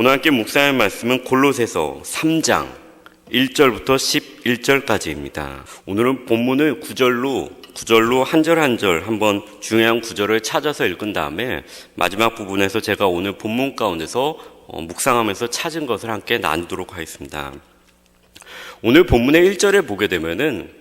오늘 함께 묵상할 말씀은 골로새서 3장 1절부터 11절까지입니다. 오늘은 본문을 구절로 구절로 한 절 한 절 한번 중요한 구절을 찾아서 읽은 다음에 마지막 부분에서 제가 오늘 본문 가운데서 어, 묵상하면서 찾은 것을 함께 나누도록 하겠습니다. 오늘 본문의 1절에 보게 되면은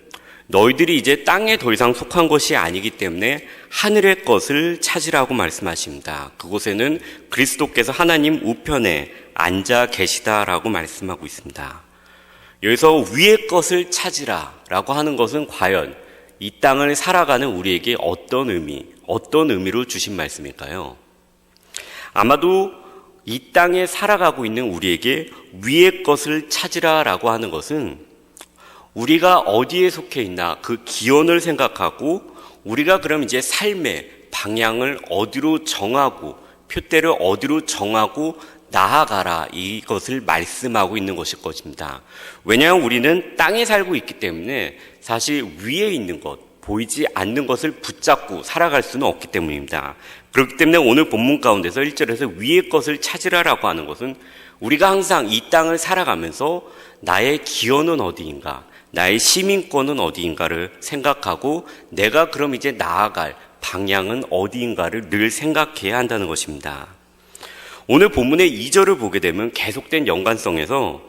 너희들이 이제 땅에 더 이상 속한 것이 아니기 때문에 하늘의 것을 찾으라고 말씀하십니다. 그곳에는 그리스도께서 하나님 우편에 앉아 계시다라고 말씀하고 있습니다. 여기서 위의 것을 찾으라라고 하는 것은 과연 이 땅을 살아가는 우리에게 어떤 의미, 어떤 의미로 주신 말씀일까요? 아마도 이 땅에 살아가고 있는 우리에게 위의 것을 찾으라라고 하는 것은 우리가 어디에 속해 있나 그 기원을 생각하고 우리가 그럼 이제 삶의 방향을 어디로 정하고 표대를 어디로 정하고 나아가라 이것을 말씀하고 있는 것일 것입니다. 왜냐하면 우리는 땅에 살고 있기 때문에 사실 위에 있는 것, 보이지 않는 것을 붙잡고 살아갈 수는 없기 때문입니다. 그렇기 때문에 오늘 본문 가운데서 1절에서 위의 것을 찾으라라고 하는 것은 우리가 항상 이 땅을 살아가면서 나의 기원은 어디인가, 나의 시민권은 어디인가를 생각하고 내가 그럼 이제 나아갈 방향은 어디인가를 늘 생각해야 한다는 것입니다. 오늘 본문의 2절을 보게 되면 계속된 연관성에서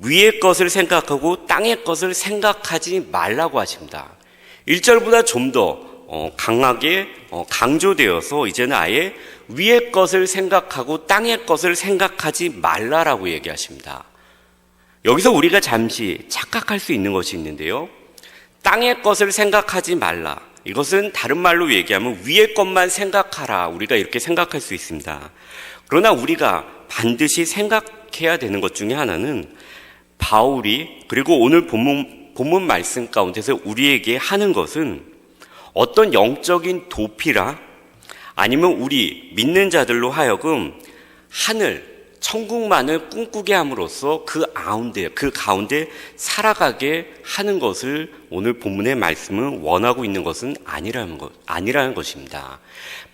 위의 것을 생각하고 땅의 것을 생각하지 말라고 하십니다. 1절보다 좀더 어, 강하게 어, 강조되어서 이제는 아예 위의 것을 생각하고 땅의 것을 생각하지 말라라고 얘기하십니다. 여기서 우리가 잠시 착각할 수 있는 것이 있는데요. 땅의 것을 생각하지 말라. 이것은 다른 말로 얘기하면 위의 것만 생각하라. 우리가 이렇게 생각할 수 있습니다. 그러나 우리가 반드시 생각해야 되는 것 중에 하나는 바울이 그리고 오늘 본문, 본문 말씀 가운데서 우리에게 하는 것은 어떤 영적인 도피라 아니면 우리 믿는 자들로 하여금 하늘, 천국만을 꿈꾸게 함으로써 그 가운데, 그 가운데 살아가게 하는 것을 오늘 본문의 말씀은 원하고 있는 것은 아니라는 것, 아니라는 것입니다.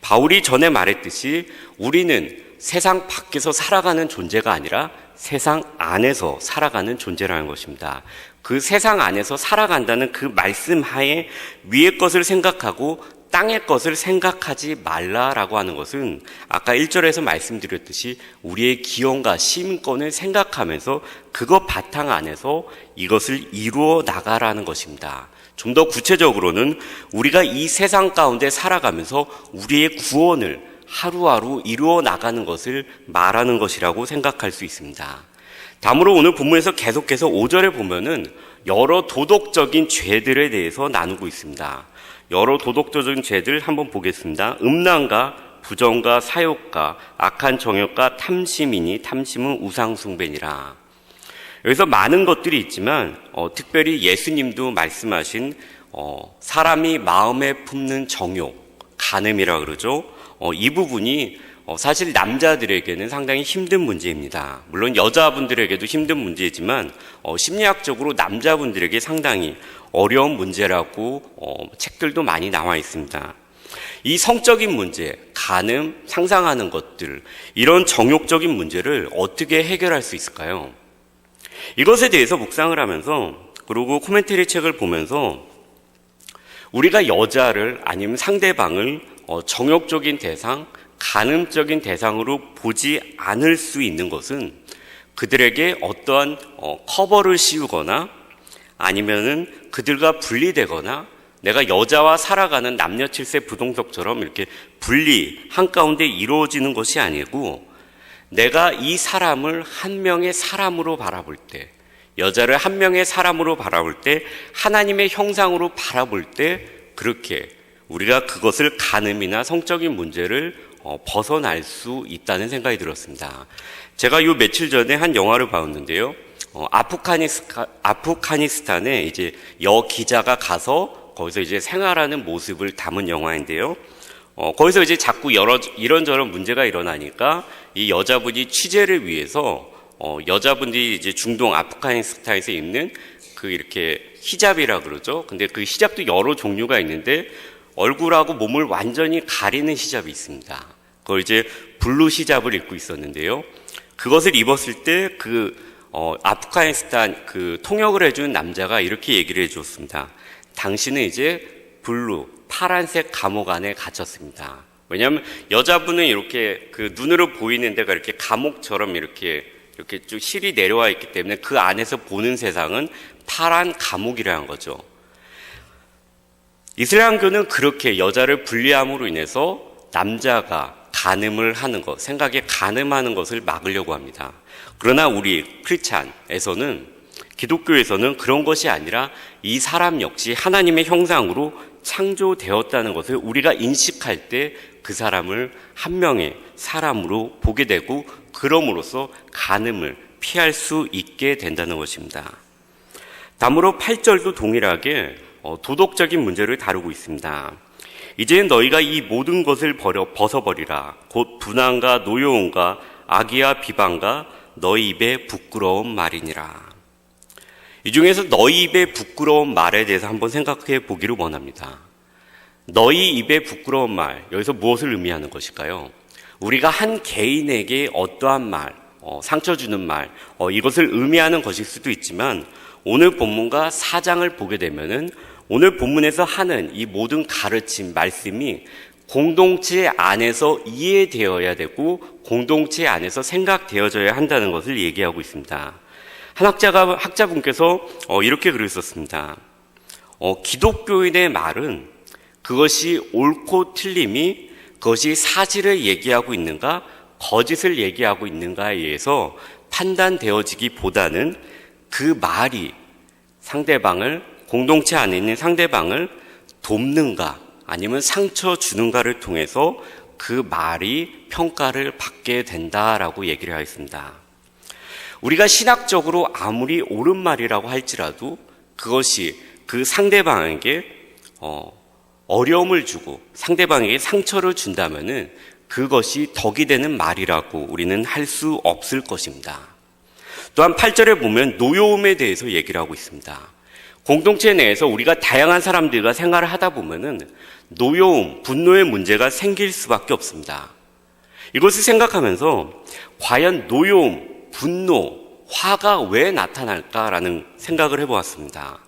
바울이 전에 말했듯이 우리는 세상 밖에서 살아가는 존재가 아니라 세상 안에서 살아가는 존재라는 것입니다. 그 세상 안에서 살아간다는 그 말씀 하에 위의 것을 생각하고 땅의 것을 생각하지 말라라고 하는 것은 아까 1절에서 말씀드렸듯이 우리의 기원과 시민권을 생각하면서 그것 바탕 안에서 이것을 이루어 나가라는 것입니다. 좀 더 구체적으로는 우리가 이 세상 가운데 살아가면서 우리의 구원을 하루하루 이루어 나가는 것을 말하는 것이라고 생각할 수 있습니다. 다음으로 오늘 본문에서 계속해서 5절에 보면은 여러 도덕적인 죄들에 대해서 나누고 있습니다. 여러 도덕적인 죄들 한번 보겠습니다. 음란과 부정과 사욕과 악한 정욕과 탐심이니 탐심은 우상숭배니라. 여기서 많은 것들이 있지만 어, 특별히 예수님도 말씀하신 어, 사람이 마음에 품는 정욕, 간음이라 그러죠. 어, 이 부분이 어, 사실 남자들에게는 상당히 힘든 문제입니다. 물론 여자분들에게도 힘든 문제지만 어, 심리학적으로 남자분들에게 상당히 어려운 문제라고 어, 책들도 많이 나와 있습니다. 이 성적인 문제, 간음, 상상하는 것들, 이런 정욕적인 문제를 어떻게 해결할 수 있을까요? 이것에 대해서 묵상을 하면서 그리고 코멘터리 책을 보면서 우리가 여자를 아니면 상대방을 어, 정욕적인 대상, 간음적인 대상으로 보지 않을 수 있는 것은 그들에게 어떠한 어, 커버를 씌우거나 아니면은 그들과 분리되거나 내가 여자와 살아가는 남녀 칠세 부동석처럼 이렇게 분리 한가운데 이루어지는 것이 아니고 내가 이 사람을 한 명의 사람으로 바라볼 때 여자를 한 명의 사람으로 바라볼 때 하나님의 형상으로 바라볼 때 그렇게 우리가 그것을 간음이나 성적인 문제를 어, 벗어날 수 있다는 생각이 들었습니다. 제가 요 며칠 전에 한 영화를 봤는데요. 어, 아프가니스타, 아프가니스탄에 이제 여 기자가 가서 거기서 이제 생활하는 모습을 담은 영화인데요. 어, 거기서 이제 자꾸 여러, 이런저런 문제가 일어나니까 이 여자분이 취재를 위해서 어, 여자분들이 이제 중동 아프가니스탄에서 입는 그 이렇게 히잡이라 그러죠. 근데 그 히잡도 여러 종류가 있는데 얼굴하고 몸을 완전히 가리는 히잡이 있습니다. 그걸 이제 블루 히잡을 입고 있었는데요. 그것을 입었을 때그 어, 아프가니스탄 그 통역을 해준 남자가 이렇게 얘기를 해주었습니다. 당신은 이제 블루 파란색 감옥 안에 갇혔습니다. 왜냐하면 여자분은 이렇게 그 눈으로 보이는 데가 이렇게 감옥처럼 이렇게 이렇게 쭉 실이 내려와 있기 때문에 그 안에서 보는 세상은 파란 감옥이라는 거죠. 이슬람교는 그렇게 여자를 분리함으로 인해서 남자가 간음을 하는 것, 생각에 간음하는 것을 막으려고 합니다. 그러나 우리 크리스찬에서는 기독교에서는 그런 것이 아니라 이 사람 역시 하나님의 형상으로 창조되었다는 것을 우리가 인식할 때 그 사람을 한 명의 사람으로 보게 되고 그럼으로써 간음을 피할 수 있게 된다는 것입니다. 다음으로 8절도 동일하게 어, 도덕적인 문제를 다루고 있습니다. 이제는 너희가 이 모든 것을 버려 벗어버리라. 곧 분한과 노여움과 악의와 비방과 너희 입에 부끄러운 말이니라. 이 중에서 너희 입에 부끄러운 말에 대해서 한번 생각해 보기를 원합니다. 너희 입에 부끄러운 말, 여기서 무엇을 의미하는 것일까요? 우리가 한 개인에게 어떠한 말, 어, 상처 주는 말, 어, 이것을 의미하는 것일 수도 있지만 오늘 본문과 사장을 보게 되면은 오늘 본문에서 하는 이 모든 가르침, 말씀이 공동체 안에서 이해되어야 되고 공동체 안에서 생각되어져야 한다는 것을 얘기하고 있습니다. 한 학자가 학자분께서 어, 이렇게 글을 썼습니다. 어, 기독교인의 말은 그것이 옳고 틀림이 그것이 사실을 얘기하고 있는가 거짓을 얘기하고 있는가에 의해서 판단되어지기보다는 그 말이 상대방을 공동체 안에 있는 상대방을 돕는가 아니면 상처 주는가를 통해서 그 말이 평가를 받게 된다라고 얘기를 하였습니다. 우리가 신학적으로 아무리 옳은 말이라고 할지라도 그것이 그 상대방에게 어, 어려움을 주고 상대방에게 상처를 준다면은 그것이 덕이 되는 말이라고 우리는 할 수 없을 것입니다. 또한 8절에 보면 노여움에 대해서 얘기를 하고 있습니다. 공동체 내에서 우리가 다양한 사람들과 생활을 하다 보면은 노여움, 분노의 문제가 생길 수밖에 없습니다. 이것을 생각하면서 과연 노여움, 분노, 화가 왜 나타날까라는 생각을 해보았습니다.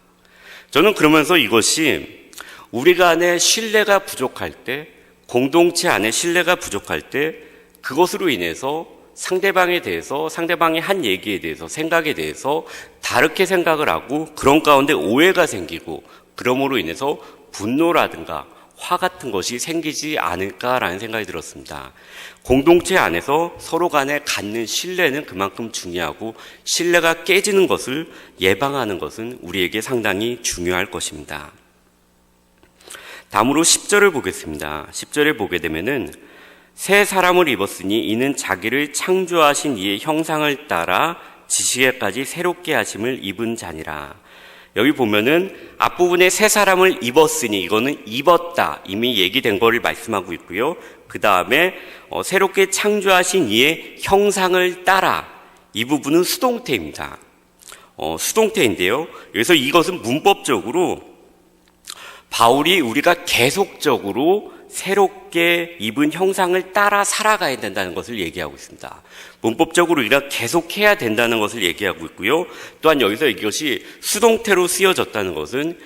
저는 그러면서 이것이 우리가 안에 신뢰가 부족할 때, 공동체 안에 신뢰가 부족할 때, 그것으로 인해서 상대방에 대해서, 상대방의 한 얘기에 대해서, 생각에 대해서 다르게 생각을 하고, 그런 가운데 오해가 생기고, 그러므로 인해서 분노라든가 화 같은 것이 생기지 않을까라는 생각이 들었습니다. 공동체 안에서 서로 간에 갖는 신뢰는 그만큼 중요하고, 신뢰가 깨지는 것을 예방하는 것은 우리에게 상당히 중요할 것입니다. 다음으로 10절을 보겠습니다. 10절에 보게 되면은 새 사람을 입었으니 이는 자기를 창조하신 이의 형상을 따라 지식에까지 새롭게 하심을 입은 자니라. 여기 보면은 앞부분에 새 사람을 입었으니 이거는 입었다 이미 얘기된 거를 말씀하고 있고요. 그 다음에 어, 새롭게 창조하신 이의 형상을 따라 이 부분은 수동태입니다. 어, 수동태인데요. 그래서 이것은 문법적으로 바울이 우리가 계속적으로 새롭게 입은 형상을 따라 살아가야 된다는 것을 얘기하고 있습니다. 문법적으로 우리가 계속해야 된다는 것을 얘기하고 있고요. 또한 여기서 이것이 수동태로 쓰여졌다는 것은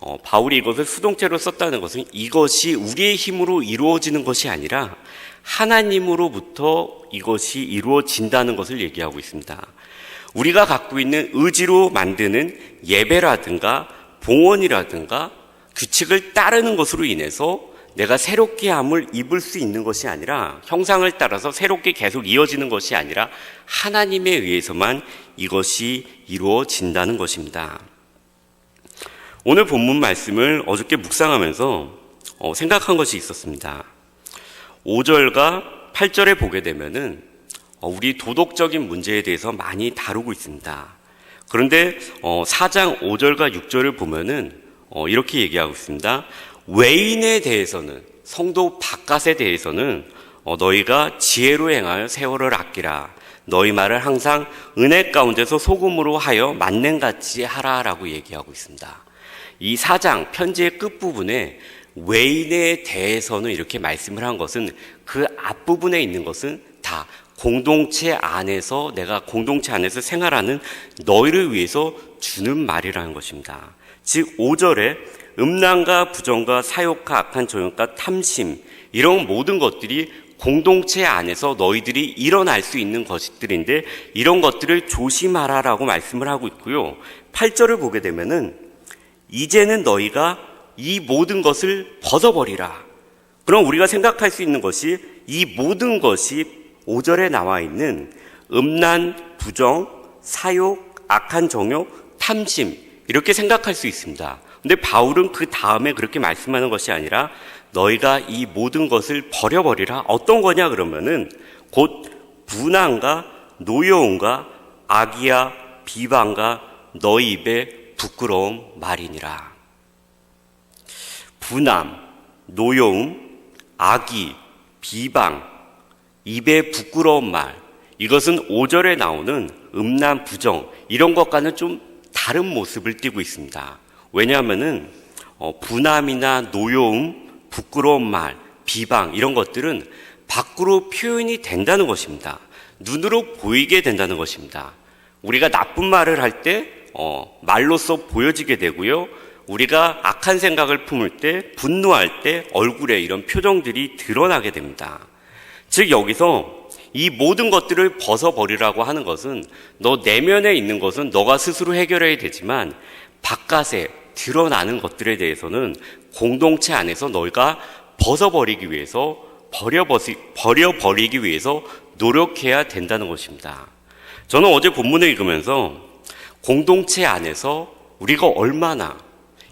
어, 바울이 이것을 수동태로 썼다는 것은 이것이 우리의 힘으로 이루어지는 것이 아니라 하나님으로부터 이것이 이루어진다는 것을 얘기하고 있습니다. 우리가 갖고 있는 의지로 만드는 예배라든가 봉헌이라든가 규칙을 따르는 것으로 인해서 내가 새롭게 함을 입을 수 있는 것이 아니라 형상을 따라서 새롭게 계속 이어지는 것이 아니라 하나님에 의해서만 이것이 이루어진다는 것입니다. 오늘 본문 말씀을 어저께 묵상하면서 어, 생각한 것이 있었습니다. 5절과 8절에 보게 되면은 어, 우리 도덕적인 문제에 대해서 많이 다루고 있습니다. 그런데 4장 5절과 6절을 보면은 어, 이렇게 얘기하고 있습니다. 외인에 대해서는 성도 바깥에 대해서는 어, 너희가 지혜로 행하여 세월을 아끼라. 너희 말을 항상 은혜 가운데서 소금으로 하여 만능같이 하라라고 얘기하고 있습니다. 이 사장 편지의 끝부분에 외인에 대해서는 이렇게 말씀을 한 것은 그 앞부분에 있는 것은 다 공동체 안에서 내가 공동체 안에서 생활하는 너희를 위해서 주는 말이라는 것입니다. 즉 5절에 음란과 부정과 사욕과 악한 조용과 탐심 이런 모든 것들이 공동체 안에서 너희들이 일어날 수 있는 것들인데 이런 것들을 조심하라라고 말씀을 하고 있고요. 8절을 보게 되면은 이제는 너희가 이 모든 것을 벗어버리라. 그럼 우리가 생각할 수 있는 것이 이 모든 것이 5절에 나와 있는 음란, 부정, 사욕, 악한 정욕, 탐심 이렇게 생각할 수 있습니다. 근데 바울은 그 다음에 그렇게 말씀하는 것이 아니라 너희가 이 모든 것을 버려버리라. 어떤 거냐 그러면은 곧 분한과 노여움과 악이야 비방과 너희 입에 부끄러움 말이니라. 분함, 노여움, 악의, 비방, 입에 부끄러운 말, 이것은 5절에 나오는 음란, 부정, 이런 것과는 좀 다른 모습을 띠고 있습니다. 왜냐하면은, 어, 분함이나 노여움, 부끄러운 말, 비방, 이런 것들은 밖으로 표현이 된다는 것입니다. 눈으로 보이게 된다는 것입니다. 우리가 나쁜 말을 할 때, 어, 말로써 보여지게 되고요. 우리가 악한 생각을 품을 때, 분노할 때 얼굴에 이런 표정들이 드러나게 됩니다. 즉, 여기서 이 모든 것들을 벗어버리라고 하는 것은 너 내면에 있는 것은 너가 스스로 해결해야 되지만 바깥에 드러나는 것들에 대해서는 공동체 안에서 너희가 벗어버리기 위해서 버려버리, 버려버리기 위해서 노력해야 된다는 것입니다. 저는 어제 본문을 읽으면서 공동체 안에서 우리가 얼마나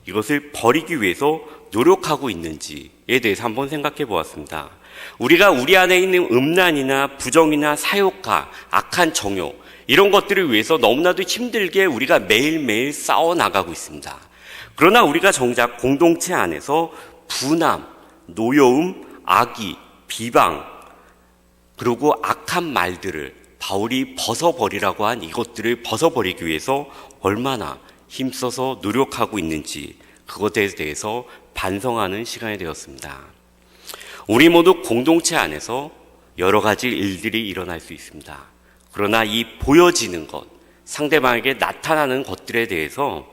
이것을 버리기 위해서 노력하고 있는지에 대해서 한번 생각해 보았습니다. 우리가 우리 안에 있는 음란이나 부정이나 사욕과 악한 정욕 이런 것들을 위해서 너무나도 힘들게 우리가 매일매일 싸워 나가고 있습니다. 그러나 우리가 정작 공동체 안에서 분함, 노여움, 악의, 비방 그리고 악한 말들을 바울이 벗어버리라고 한 이것들을 벗어버리기 위해서 얼마나 힘써서 노력하고 있는지 그것에 대해서 반성하는 시간이 되었습니다. 우리 모두 공동체 안에서 여러 가지 일들이 일어날 수 있습니다. 그러나 이 보여지는 것, 상대방에게 나타나는 것들에 대해서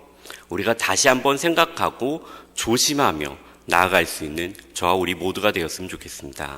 우리가 다시 한번 생각하고 조심하며 나아갈 수 있는 저와 우리 모두가 되었으면 좋겠습니다.